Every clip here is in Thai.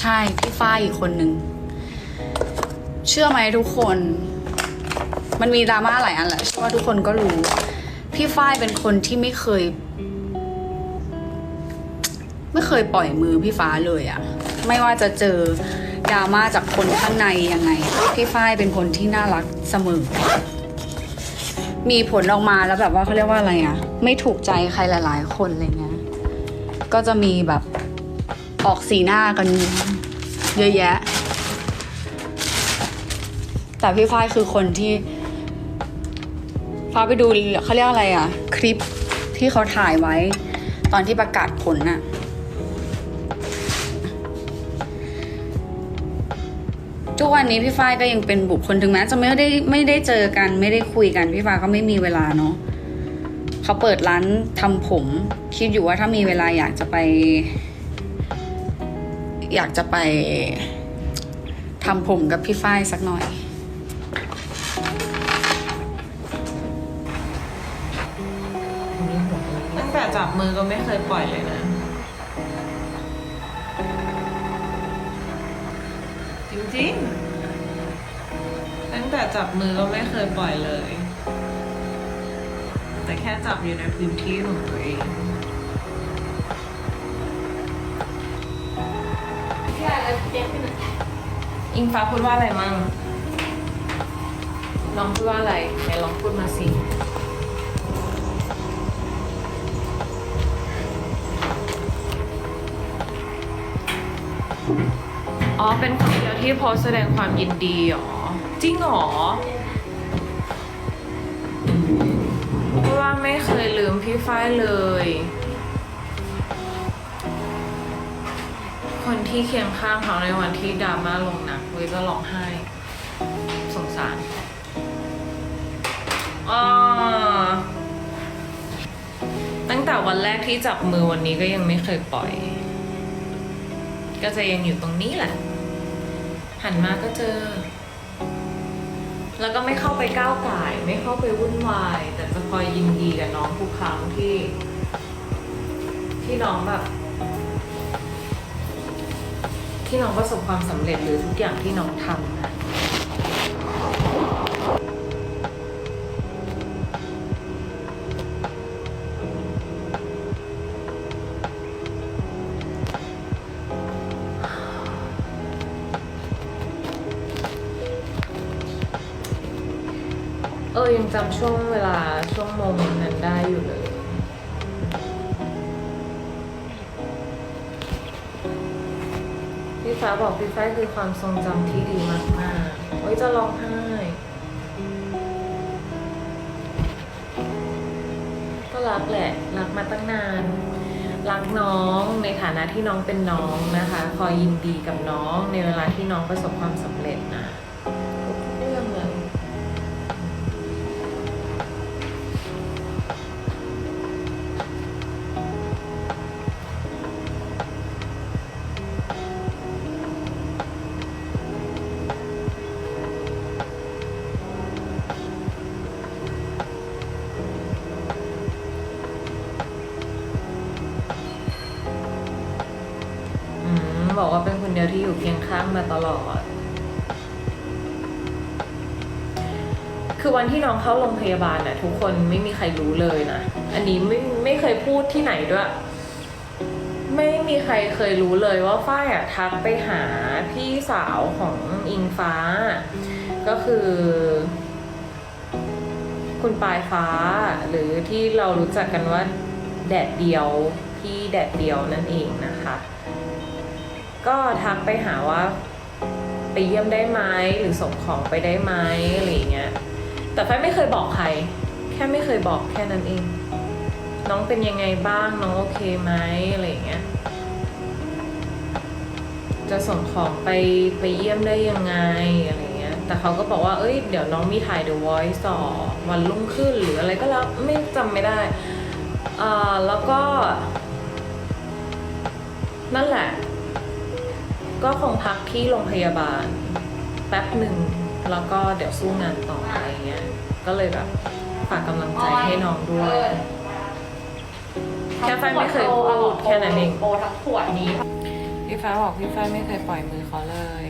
ใช่พี่ฝ้ายอีกคนนึง เชื่อไหมทุกคน มันมีดราม่าหลายอันแหละเชื่อว่าทุกคนก็รู้ พี่ฝ้ายเป็นคนที่ไม่เคย ไม่เคยปล่อยมือพี่ฟ้าเลยอะไม่ว่าจะเจอดราม่าจากคนข้างในยังไง พี่ฝ้ายเป็นคนที่น่ารักเสมอ มีผลออกมาแล้วแบบว่าเขาเรียกว่าอะไรอะไม่ถูกใจใครหลาย ๆ คนอะไรเงี้ยก็จะมีแบบ ออกสีหน้ากันเยอะแยะ แต่พี่ฝ้ายคือคนที่ฟ้าไปดูเขาเรียกอะไรอะคลิปที่เขาถ่ายไว้ ตอนที่ประกาศผลน่ะทุกวันนี้พี่ฝ้ายก็ยังเป็นบุคคลถึงแม้จะไม่ได้ไม่ได้เจอกันไม่ได้คุยกันพี่ฟ้าก็ไม่มีเวลาเนาะเขาเปิดร้านทำผม คิดอยู่ว่าถ้ามีเวลาอยากจะไป อยากจะไปทำผมกับพี่ฝ้ายสักหน่อย ตั้งแต่จับมือก็ไม่เคยปล่อยเลยนะ จริงๆ ตั้งแต่จับมือก็ไม่เคยปล่อยเลย แต่แค่จับอยู่ในพื้นที่ของตัวเอง อิงฟ้าพูดว่าอะไรมั่งลองพูดว่าอะไรไหนลองพูดมาสิอ๋อ เป็นคนเดียวที่โพสต์แสดงความยินดีเหรอ จริงเหรอเพราะว่าไม่เคยลืมพี่ฝ้ายเลย คนที่เคียงข้างเขาในวันที่ดราม่าลงหนักเว้ยก็ร้องไห้ สงสารอ๋อตั้งแต่วันแรกที่จับมือวันนี้ก็ยังไม่เคยปล่อย ก็จะยังอยู่ตรงนี้แหละ หันมาก็เจอ แล้วก็ไม่เข้าไปก้าวไก่ไม่เข้าไปวุ่นวาย แต่จะคอยยินดีกับน้องทุกครั้งที่ ที่น้องแบบ ที่น้องประสบความสำเร็จหรือทุกอย่างที่น้องทำนะเออยังจำช่วงเวลาช่วงโมเมนต์นั้นได้อยู่เลย ฟ้าบอกพี่ฟ้าคือความทรงจำที่ดีมากๆโอ้ยจะร้องไห้ก็รักแหละ รักมาตั้งนาน รักน้องในฐานะที่น้องเป็นน้องนะคะ คอยยินดีกับน้องในเวลาที่น้องประสบความสำเร็จนะ ที่อยู่เคียงข้างมาตลอด คือวันที่น้องเข้าโรงพยาบาลน่ะทุกคนไม่มีใครรู้เลยนะ อันนี้ไม่ไม่เคยพูดที่ไหนด้วย ไม่มีใครเคยรู้เลยว่าฝ้ายอะทักไปหาพี่สาวของอิงฟ้า ก็คือ คุณปลายฟ้า หรือที่เรารู้จักกันว่าแดดเดียวพี่แดดเดียวนั่นเองนะคะ ก็ทักไปหาว่าไปเยี่ยมได้ไหมหรือส่งของไปได้ไหมอะไรเงี้ย แต่ไฟไม่เคยบอกใคร แค่ไม่เคยบอกแค่นั้นเอง น้องเป็นยังไงบ้างน้องโอเคไหมอะไรเงี้ย จะส่งของไปไปเยี่ยมได้ยังไงอะไรเงี้ย แต่เขาก็บอกว่าเอ้ยเดี๋ยวน้องมีถ่าย The Voice ต่อวันรุ่งขึ้นหรืออะไรก็แล้วไม่จำไม่ได้อ่าแล้วก็นั่นแหละ ก็คงพักที่โรงพยาบาลแป๊บหนึ่งแล้วก็เดี๋ยวสู้งานต่ออะไรเงี้ย ก็เลยแบบฝากกำลังใจให้น้องด้วย แค่ไฟไม่เคยพูดแค่นั้นเองโปรทั้งขวดนี้ พี่ฟ้าบอกพี่ฟ้าไม่เคยปล่อยมือเขาเลย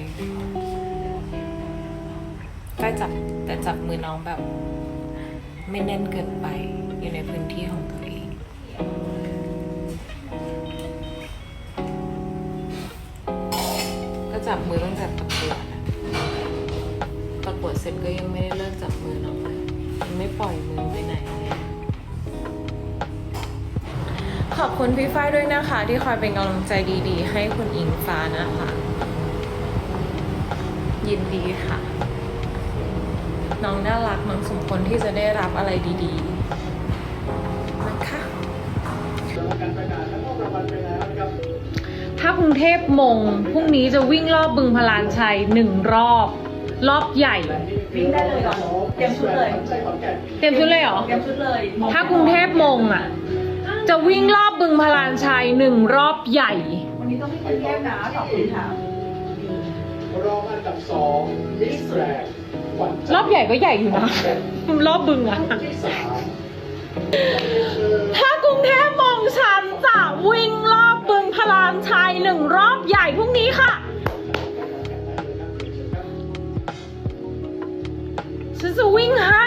ฟ้าจับแต่จับมือน้องแบบ ไม่แน่นเกินไปอยู่ในพื้นที่ของ จับมือตั้งแต่ประกวดอะประกวดเสร็จก็ยังไม่ได้เลิกจับมือน้องเลยยังไม่ปล่อยมือไปไหนเลยขอบคุณพี่ฝ้ายด้วยนะคะ ที่คอยเป็นกำลังใจดีๆ ให้คุณอิงฟ้านะคะ ยินดีค่ะ น้องน่ารักน้องสมควรที่จะได้รับอะไรดีๆ ถ้ากรุงเทพมงพรุ่งนี้จะวิ่งรอบบึงพลานชัยหนึ่งรอบ รอบใหญ่ วิ่งได้เลยเหรอเตรียมชุดเลยเต็มชุดเลยเหรอ เตรียมชุดเลยถ้ากรุงเทพมงอะ จะวิ่งรอบบึงพลานชัยหนึ่งรอบใหญ่ วันนี้ต้องให้คุณเทพนะขอบคุณค่ะรองอันดับสองมิสแกรนด์ขวัญใจรอบใหญ่ก็ใหญ่อยู่นะ รอบบึงอะที่สามถ้ากรุงเทพมงฉันจะวิ่งรอบ บึงพลานชัยหนึ่งรอบใหญ่พรุ่งนี้ค่ะ ฉันจะวิ่งให้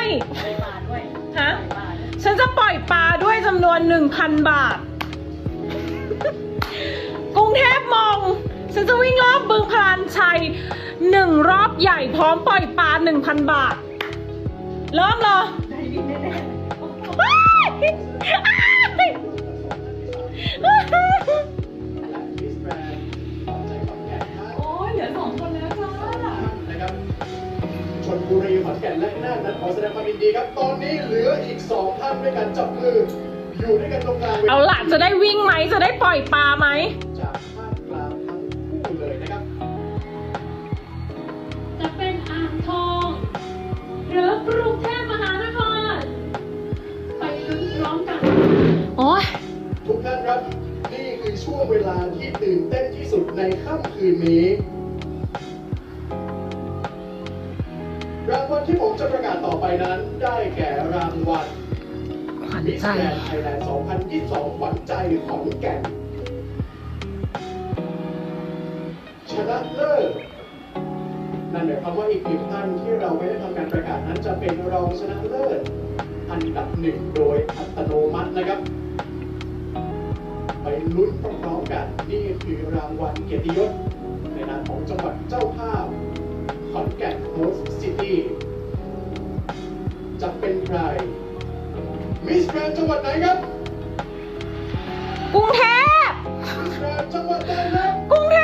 มาด้วยฮะฉันจะปล่อยปลาด้วยจำนวน1,000บาท กรุงเทพมอง ฉันจะวิ่งรอบบึงพลานชัยหนึ่งรอบใหญ่พร้อมปล่อยปลา1,000บาท เริ่มเลย เอาล่ะจะได้วิ่งไหมจะได้ปล่อยปลาไหมจากภาคกลางทั้งคู่เลยนะครับ จะเป็นอ่างทอง หรือกรุงเทพมหานคร ไปลุ้นพร้อมกัน โอ้ยทุกท่านครับ นี่คือช่วงเวลาที่ตื่นเต้นที่สุดในค่ำคืนนี้รางวัลที่ผมจะประกาศต่อไปนั้นได้แก่รางวัลขวัญ มิสใจแกรนด์ไทยแลนด์2022ขวัญใจขอนแก่นชนะเลิศนั่นหมายความว่าอีกหนึ่งท่านที่เราไม่ได้ทำการประกาศนั้นจะเป็นรองชนะเลิศอันดับหนึ่งโดยอัตโนมัตินะครับ ไปลุ้นพร้อมๆกันนี่คือรางวัลเกียรติยศในนามของจังหวัดเจ้าภาพขอนแก่นโฮสต์ซิตี้จะเป็นใคร มิสแกรนจังหวัดไหนครับกรุงเทพมิสแกรนจังหวัดใดครับกรุงเท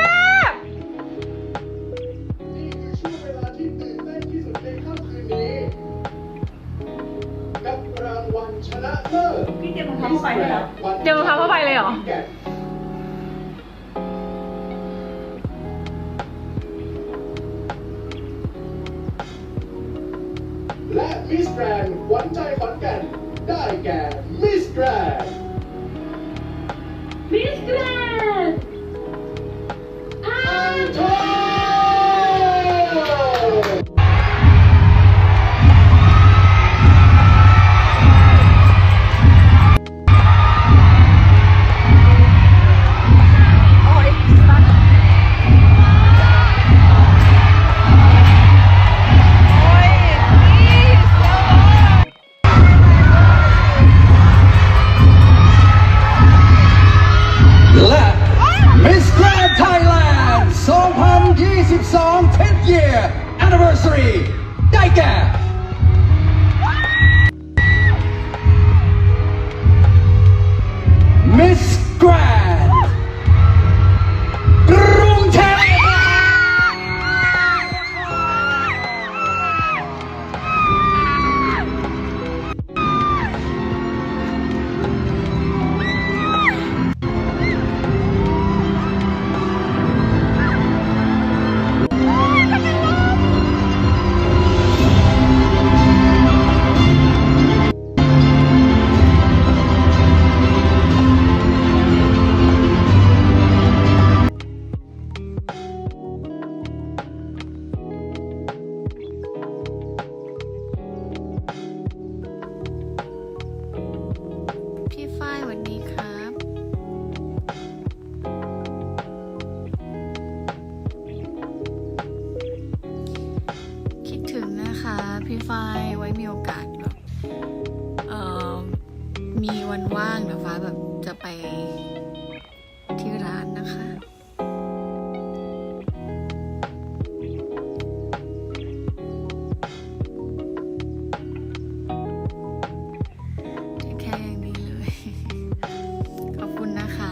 พนี่คือช่วงเวลาที่ตื่นเต้นที่สุดในค่ำคืนนี้กับรางวัลชนะเลิศพี่เตรียมรองเท้าเข้าไปเลยเหรอเตรียมรองเท้าเข้าไปเลยเหรอและมิสแกรนด์วัญใจขอนแก่น ได้แก่ Anniversary ไวันว่างเดี๋ยวฟ้าแบบจะไปที่ร้านนะคะแค่อย่างดีเลยขอบคุณนะคะ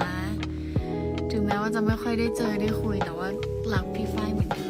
ถึงแม้ว่าจะไม่ค่อยได้เจอได้คุยแต่ว่ารักพี่ฝ้ายเหมือนเดิ